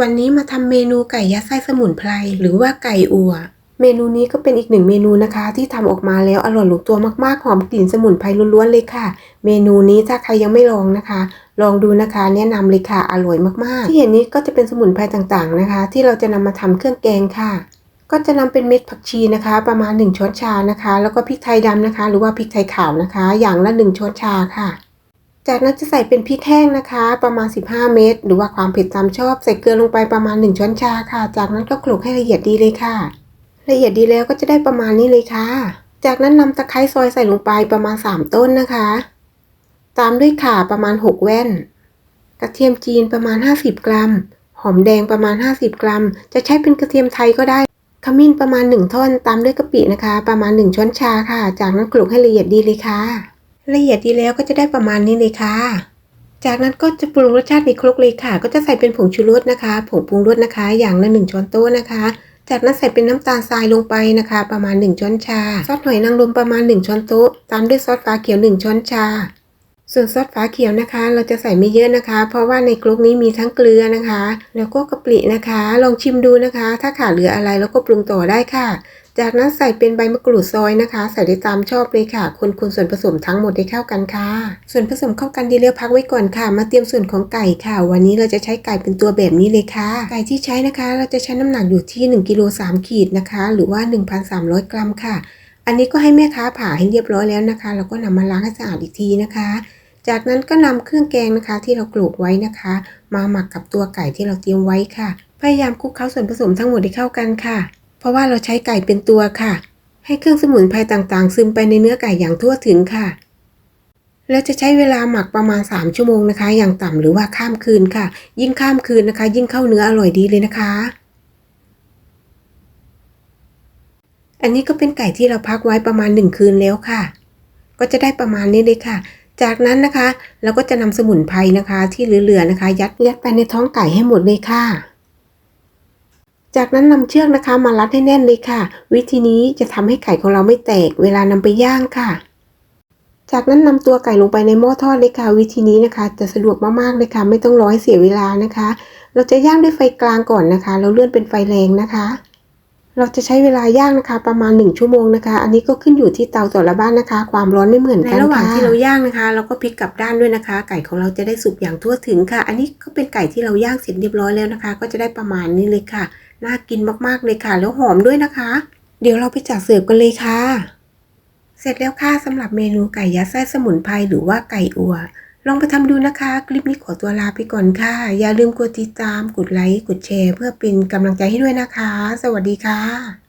วันนี้มาทำเมนูไก่ยัดไส้สมุนไพรหรือว่าไก่อัว เมนูนี้ก็เป็นอีกหนึ่งเมนูนะคะ ที่ทำออกมาแล้วอร่อยลงตัวมากๆหอมกลิ่นสมุนไพรล้วนๆเลยค่ะ เมนูนี้ถ้าใครยังไม่ลองนะคะ ลองดูนะคะ แนะนำเลยค่ะอร่อยมากๆ ที่เห็นนี้ก็จะเป็นสมุนไพรต่างๆนะคะ ที่เราจะนำมาทำเครื่องแกงค่ะ ก็จะนำเป็นเม็ดผักชีนะคะ ประมาณ 1 ช้อนชานะคะ แล้วก็พริกไทยดำนะคะ หรือว่าพริกไทยขาวนะคะ อย่างละ 1 ช้อนชาค่ะ จากนั้นจะใส่เป็นพริกแห้งนะคะ ประมาณ 15 เม็ดหรือว่าความเผ็ดตามชอบ ใส่เกลือลงไปประมาณ 1 ช้อนชาค่ะ จากนั้นก็โขลกให้ละเอียดดีเลยค่ะ ละเอียดดีแล้วก็จะได้ประมาณนี้เลยค่ะ จากนั้นนำตะไคร้ซอยใส่ลงไปประมาณ 3 ต้นนะคะ ตามด้วยข่าประมาณ 6 แว่น กระเทียมจีนประมาณ 50 กรัม หอมแดงประมาณ 50 กรัม จะใช้เป็นกระเทียมไทยก็ได้ขมิ้นประมาณ 1 ท่อน ตามด้วยกะปินะคะ ประมาณ 1 ช้อนชาค่ะ จากนั้นโขลกให้ละเอียดดีเลยค่ะ ละเอียดดีแล้วก็จะได้ประมาณนี้เลยค่ะ จากนั้นก็จะปรุงรสชาติในครกเลยค่ะ ก็จะใส่เป็นผงชูรสนะคะ ผงปรุงรสนะคะ อย่างละหนึ่งช้อนโต๊ะนะคะ จากนั้นใส่เป็นน้ำตาลทรายลงไปนะคะ ประมาณ 1 ช้อนชา ซอสหอยนางรมประมาณ 1 ช้อนโต๊ะ ตามด้วยซอสฟ้าเขียว 1 ช้อนชา ส่วนซอสฟ้าเขียวนะคะ เราจะใส่ไม่เยอะนะคะ เพราะว่าในครกนี้มีทั้งเกลือนะคะ แล้วก็กะปินะคะ ลองชิมดูนะคะ ถ้าขาดเหลืออะไรแล้วก็ปรุงต่อได้ค่ะ จากนั้นใส่เป็นใบมะกรูดซอยนะคะ ใส่ได้ตามชอบเลยค่ะคนๆส่วนผสมทั้งหมดให้เข้ากันค่ะ ส่วนผสมเข้ากันดีแล้วพักไว้ก่อนค่ะ มาเตรียมส่วนของไก่ค่ะ วันนี้เราจะใช้ไก่เป็นตัวแบบนี้เลยค่ะ ไก่ที่ใช้นะคะ เราจะใช้น้ำหนักอยู่ที่1กิโล3ขีดนะคะ หรือว่า 1,300 กรัมค่ะ อันนี้ก็ให้แม่ค้าผ่าให้เรียบร้อยแล้วนะคะแล้วก็นำมาล้างให้สะอาดอีกทีนะคะ จากนั้นก็นำเครื่องแกงนะคะ ที่เราโขลกไว้นะคะ มาหมักกับตัวไก่ที่เราเตรียมไว้ค่ะ พยายามคลุกเคล้าส่วนผสมทั้งหมดให้เข้ากันค่ะ เพราะว่าเราใช้ไก่เป็นตัวค่ะ ให้เครื่องสมุนไพรต่างๆ ซึมไปในเนื้อไก่อย่างทั่วถึงค่ะ แล้วจะใช้เวลาหมักประมาณ 3 ชั่วโมงนะคะ อย่างต่ำหรือว่าข้ามคืนค่ะ ยิ่งข้ามคืนนะคะ ยิ่งเข้าเนื้ออร่อยดีเลยนะคะ อันนี้ก็เป็นไก่ที่เราพักไว้ประมาณ 1 คืนแล้วค่ะ ก็จะได้ประมาณนี้เลยค่ะ จากนั้นนะคะเราก็จะนำสมุนไพรนะคะ ที่เหลือๆนะคะ ยัดยัดไปในท้องไก่ให้หมดเลยค่ะ จากนั้นนำเชือกนะคะมารัดให้แน่นเลยค่ะ วิธีนี้จะทำให้ไก่ของเราไม่แตกเวลานำไปย่างค่ะ จากนั้นนำตัวไก่ลงไปในหม้อทอดเลยค่ะ วิธีนี้นะคะ จะสะดวกมากๆเลยค่ะ ไม่ต้องรอให้เสียเวลานะคะ เราจะย่างด้วยไฟกลางก่อนนะคะแล้วเลื่อนเป็นไฟแรงนะคะ เราจะใช้เวลาย่างนะคะประมาณ 1 ชั่วโมงนะคะ อันนี้ก็ขึ้นอยู่ที่เตาแต่ละบ้านนะคะ ความร้อนไม่เหมือนกันในระหว่างที่เราย่างนะคะ เราก็พลิกกลับด้านด้วยนะคะ ไก่ของเราจะได้สุกอย่างทั่วถึงค่ะ อันนี้ก็เป็นไก่ที่เราย่างเสร็จเรียบร้อยแล้วนะคะ ก็จะได้ประมาณนี้เลยค่ะ น่ากินมากๆเลยค่ะ แล้วหอมด้วยนะคะ เดี๋ยวเราไปจัดเสิร์ฟกันเลยค่ะ เสร็จแล้วค่ะสำหรับเมนูไก่ยัดไส้สมุนไพรหรือว่าไก่อัว ลองไปทำดูนะคะ คลิปนี้ขอตัวลาไปก่อนค่ะ อย่าลืมกดติดตาม กดไลค์ กดแชร์ เพื่อเป็นกำลังใจให้ด้วยนะคะ สวัสดีค่ะ